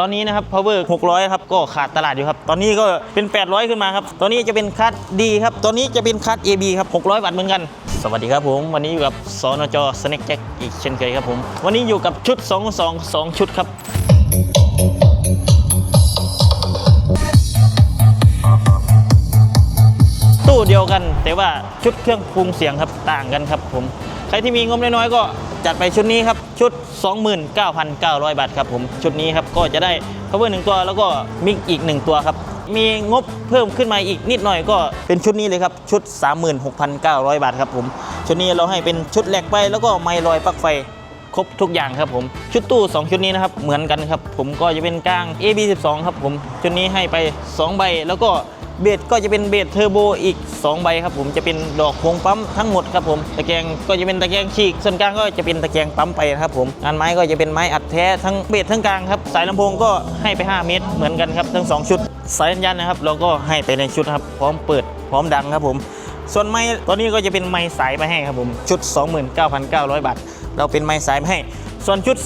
ตอนนี้นะครับ power 600 ครับ ก็ขาดตลาดอยู่ครับ ตอนนี้ก็เป็น 800 ขึ้นมาครับตัวนี้จะเป็นคัสดีครับตัวนี้จะเป็นคัส AB ครับ 600 วัตต์เหมือนกัน สวัสดีครับผม วันนี้อยู่กับสนจ Snack Jack อีกเช่นเคยครับผม วันนี้อยู่กับชุด 2 2 2 ชุดครับตู้เดียวกัน แต่ว่าชุดเครื่องปรุงเสียงครับต่างกันครับผมใครที่มีงบน้อยๆก็จัดไปชุดนี้ครับชุด 29,900 บาทครับผมชุดนี้ครับก็จะได้ cover หนึ่งตัวแล้วก็มิกอีก 1 ตัวครับมีงบเพิ่มขึ้นมาอีกนิดหน่อยก็เป็นชุดนี้เลยครับชุด 36,900 บาทครับผมชุดนี้เราให้เป็นชุดแหลกไปแล้วก็ไม้ลอยปลั๊กไฟครบทุกอย่างครับผมชุดตู้ 2 ชุดนี้นะครับเหมือนกันครับผมก็จะเป็นกลาง AB12 ครับผมชุดนี้ให้ไป 2 ใบแล้วก็ เบสก็จะเป็นเบสเทอร์โบอีก 2 ใบครับผมจะเป็นดอกโค้งปั๊มทั้งหมดครับผมตะแกรงก็จะเป็นตะแกรงฉีก ส่วนกลางก็จะเป็นตะแกรงปั๊มไปนะครับผมงานไม้ก็จะเป็นไม้อัดแท้ทั้งเบสทั้งกลางครับสายลำโพงก็ให้ไป 5 เมตร เหมือนกันครับทั้ง 2 ชุด สายสัญญาณนะครับเราก็ให้ไปในชุดครับพร้อมเปิดพร้อมดังครับผม ส่วนไม้ตัวนี้ก็จะเป็นไม้สายมาให้ครับผมชุด 29,900 บาท เราเป็นไม้สายมาให้ ส่วนชุด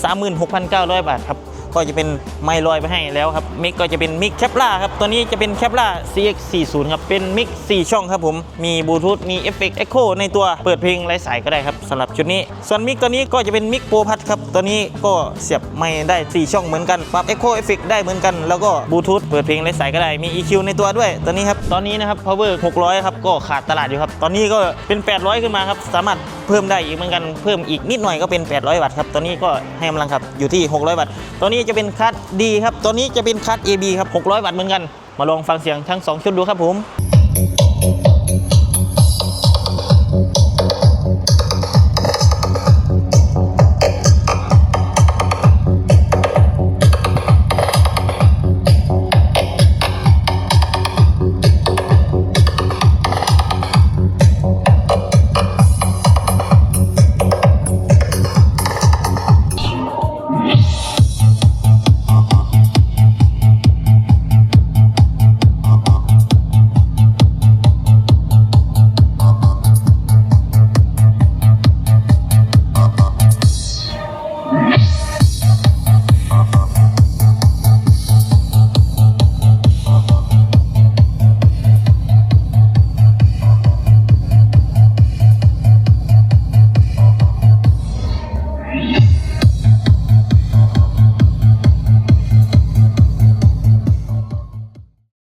36,900 บาทครับ ก็จะเป็นไมค์ลอยไปให้แล้วครับมิกก็จะเป็นมิกแคปล่าครับตัวนี้จะเป็นแคปล่า CX40 ครับเป็นมิก4ช่องครับผมมีบลูทูธมีเอฟเฟกต์เอ็กโคในตัวเปิดเพลงไร้สายก็ได้ครับสำหรับชุดนี้ ส่วนมิกตัวนี้ก็จะเป็นมิกโปรพัทครับตัวนี้ก็เสียบไมค์ได้ 4 ช่องเหมือนกันปรับเอ็กโคเอฟเฟกต์ได้เหมือนกันแล้วก็บลูทูธเปิดเพลงไร้สายก็ได้มี EQ ในตัวด้วยตัวนี้ครับตอนนี้นะครับ power 600ครับก็ขาดตลาดอยู่ครับตอนนี้ก็เป็น 800 ขึ้นมาครับสามารถเพิ่มได้อีกเหมือนกันเพิ่มอีกนิดหน่อยก็เป็น 800 วัตต์ครับตัวนี้ก็ให้กำลังขับอยู่ที่ 600 วัตต์ตัวนี้จะเป็นคัสดีครับ ตัวนี้จะเป็นคัส AB ครับ 600 วัตต์เหมือนกัน มาลองฟังเสียงทั้ง 2 ชุดดูครับผม